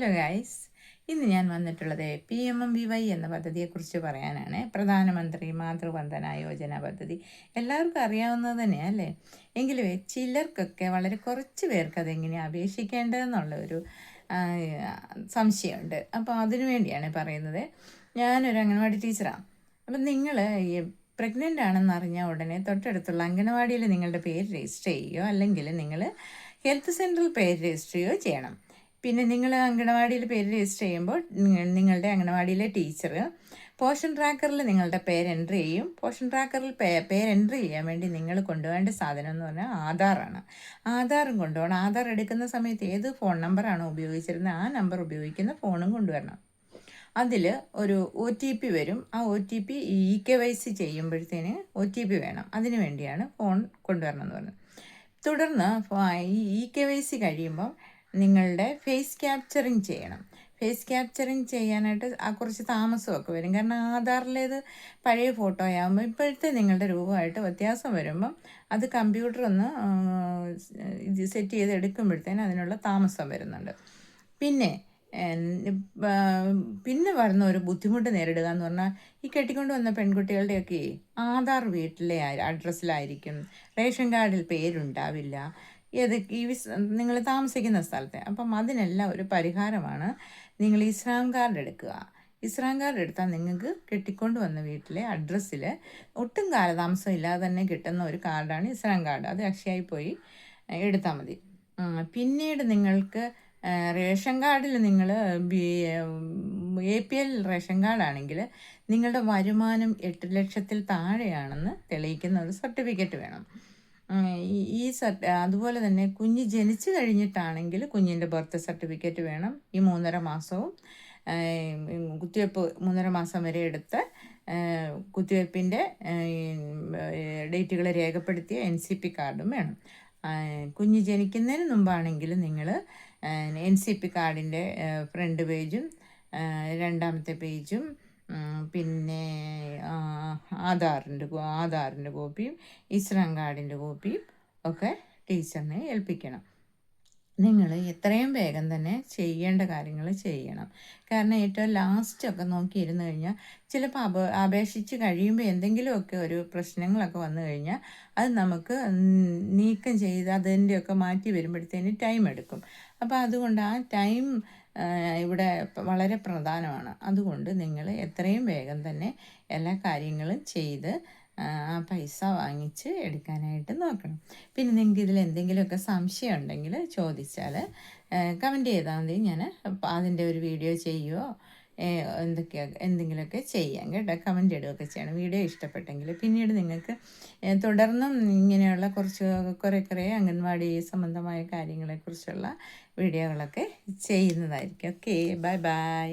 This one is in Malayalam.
ഹലോ ഗൈസ് ഇന്ന് ഞാൻ വന്നിട്ടുള്ളത് P M M V Y എന്ന പദ്ധതിയെക്കുറിച്ച് പറയാനാണ്. പ്രധാനമന്ത്രി മാതൃവന്ദന യോജന പദ്ധതി. എല്ലാവർക്കും അറിയാവുന്നത് അല്ലേ? എങ്കിലും ചിലർക്കൊക്കെ വളരെ കുറച്ച് പേർക്ക് അതെങ്ങനെയാണ് അപേക്ഷിക്കേണ്ടതെന്നുള്ള ഒരു സംശയമുണ്ട്. അപ്പോൾ അതിനു വേണ്ടിയാണ് പറയുന്നത്. ഞാനൊരു അംഗനവാടി ടീച്ചറാണ് അപ്പം നിങ്ങൾ ഈ പ്രഗ്നന്റ് ആണെന്ന് അറിഞ്ഞാൽ ഉടനെ തൊട്ടടുത്തുള്ള അംഗനവാടിയിൽ നിങ്ങളുടെ പേര് രജിസ്റ്റർ ചെയ്യുകയോ അല്ലെങ്കിൽ നിങ്ങൾ ഹെൽത്ത് സെന്ററിൽ പേര് രജിസ്റ്റർ ചെയ്യുകയോ ചെയ്യണം. പിന്നെ നിങ്ങൾ അംഗനവാടിയിൽ പേര് രജിസ്റ്റർ ചെയ്യുമ്പോൾ നിങ്ങളുടെ അംഗനവാടിയിലെ ടീച്ചർ പോഷൻ ട്രാക്കറിൽ നിങ്ങളുടെ പേര് എൻട്രി ചെയ്യും. പോഷൻ ട്രാക്കറിൽ പേ പേര് എൻട്രി ചെയ്യാൻ വേണ്ടി നിങ്ങൾ കൊണ്ടുപോകേണ്ട സാധനം എന്ന് പറഞ്ഞാൽ ആധാറാണ്. ആധാറും കൊണ്ടുപോകണം. ആധാർ എടുക്കുന്ന സമയത്ത് ഏത് ഫോൺ നമ്പറാണോ ഉപയോഗിച്ചിരുന്നത് ആ നമ്പർ ഉപയോഗിക്കുന്ന ഫോണും കൊണ്ടുവരണം. അതിൽ ഒരു ഒ ടി പി വരും. ആ O T P E K Y C ചെയ്യുമ്പോഴത്തേന് O T P വേണം. അതിന് വേണ്ടിയാണ് ഫോൺ കൊണ്ടുവരണം എന്ന് പറഞ്ഞത്. തുടർന്ന് ഈ ഇ കെ വൈ സി കഴിയുമ്പോൾ നിങ്ങളുടെ ഫേസ് ക്യാപ്ചറിങ് ചെയ്യണം. ഫേസ് ക്യാപ്ചറിങ് ചെയ്യാനായിട്ട് ആ കുറച്ച് താമസമൊക്കെ വരും. കാരണം ആധാറിലേത് പഴയ ഫോട്ടോ ആകുമ്പോൾ ഇപ്പോഴത്തെ നിങ്ങളുടെ രൂപമായിട്ട് വ്യത്യാസം വരുമ്പം അത് കമ്പ്യൂട്ടർ ഒന്ന് ഇത് സെറ്റ് ചെയ്ത് എടുക്കുമ്പോഴത്തേന് അതിനുള്ള താമസം വരുന്നുണ്ട്. പിന്നെ പിന്നെ വരുന്ന ഒരു ബുദ്ധിമുട്ട് നേരിടുക എന്ന് പറഞ്ഞാൽ ഈ കെട്ടിക്കൊണ്ട് വന്ന പെൺകുട്ടികളുടെയൊക്കെ ആധാർ വീട്ടിലെ അഡ്രസ്സിലായിരിക്കും റേഷൻ കാർഡിൽ പേരുണ്ടാവില്ല. ഏത് ഈ നിങ്ങൾ താമസിക്കുന്ന സ്ഥലത്തെ. അപ്പം അതിനെല്ലാം ഒരു പരിഹാരമാണ് നിങ്ങൾ ഇസ്ലാം കാർഡ് എടുക്കുക. ഇസ്ലാം കാർഡ് എടുത്താൽ നിങ്ങൾക്ക് കെട്ടിക്കൊണ്ട് വന്ന വീട്ടിലെ അഡ്രസ്സിൽ ഒട്ടും കാലതാമസം ഇല്ലാതെ തന്നെ കിട്ടുന്ന ഒരു കാർഡാണ് ഇസ്ലാം കാർഡ്. അത് അക്ഷയായി പോയി എടുത്താൽ മതി. പിന്നീട് നിങ്ങൾക്ക് റേഷൻ കാർഡിൽ നിങ്ങൾ എ പി എൽ റേഷൻ കാർഡാണെങ്കിൽ നിങ്ങളുടെ വരുമാനം എട്ട് ലക്ഷത്തിൽ താഴെയാണെന്ന് തെളിയിക്കുന്ന ഒരു സർട്ടിഫിക്കറ്റ് വേണം. ഈ അതുപോലെ തന്നെ കുഞ്ഞ് ജനിച്ചു കഴിഞ്ഞിട്ടാണെങ്കിൽ കുഞ്ഞിന്റെ ബർത്ത് സർട്ടിഫിക്കറ്റ് വേണം ഈ മൂന്നര മാസവും. കുത്തിവയ്പ്പ് മൂന്നര മാസം വരെ എടുത്ത് കുത്തിവയ്പ്പിന്റെ ഡേറ്റുകൾ രേഖപ്പെടുത്തിയ എൻ സി പി കാർഡും വേണം. കുഞ്ഞ് ജനിക്കുന്നതിന് മുമ്പാണെങ്കിൽ നിങ്ങൾ എൻ സി പി കാർഡിന്റെ ഫ്രണ്ട് പേജും രണ്ടാമത്തെ പേജും പിന്നെ ആധാറിന്റെ ആധാറിന്റെ കോപ്പിയും ഇസ്ലാം കാർഡിന്റെ കോപ്പിയും ഒക്കെ ടീച്ചറിനെ ഏൽപ്പിക്കണം. നിങ്ങൾ എത്രയും വേഗം തന്നെ ചെയ്യേണ്ട കാര്യങ്ങൾ ചെയ്യണം. കാരണം ഏറ്റവും ലാസ്റ്റൊക്കെ നോക്കിയിരുന്നു കഴിഞ്ഞാൽ ചിലപ്പോൾ അപ അപേക്ഷിച്ച് കഴിയുമ്പോൾ എന്തെങ്കിലുമൊക്കെ ഒരു പ്രശ്നങ്ങളൊക്കെ വന്നു കഴിഞ്ഞാൽ അത് നമുക്ക് നീക്കം ചെയ്ത് അതിന്റെയൊക്കെ മാറ്റി വരുമ്പോഴത്തേന് ടൈം എടുക്കും. അപ്പോൾ അതുകൊണ്ട് ആ ടൈം ഇവിടെ വളരെ പ്രധാനമാണ്. അതുകൊണ്ട് നിങ്ങൾ എത്രയും വേഗം തന്നെ എല്ലാ കാര്യങ്ങളും ചെയ്ത് ആ പൈസ വാങ്ങിച്ച് എടുക്കാനായിട്ട് നോക്കണം. പിന്നെ നിങ്ങൾക്ക് ഇതിൽ എന്തെങ്കിലുമൊക്കെ സംശയം ഉണ്ടെങ്കിൽ ചോദിച്ചാൽ കമന്റ് ചെയ്താൽ മതി. ഞാൻ അതിന്റെ ഒരു വീഡിയോ ചെയ്യുമോ എന്തൊക്കെയാ എന്തെങ്കിലുമൊക്കെ ചെയ്യാം കേട്ടോ. കമന്റ് ഇടുകയൊക്കെ ചെയ്യണം. വീഡിയോ ഇഷ്ടപ്പെട്ടെങ്കിൽ പിന്നീട് നിങ്ങൾക്ക് തുടർന്നും ഇങ്ങനെയുള്ള കുറച്ച് കുറേ കുറേ അംഗൻവാടി സംബന്ധമായ കാര്യങ്ങളെക്കുറിച്ചുള്ള വീഡിയോകളൊക്കെ ചെയ്യുന്നതായിരിക്കും. Okay bye bye.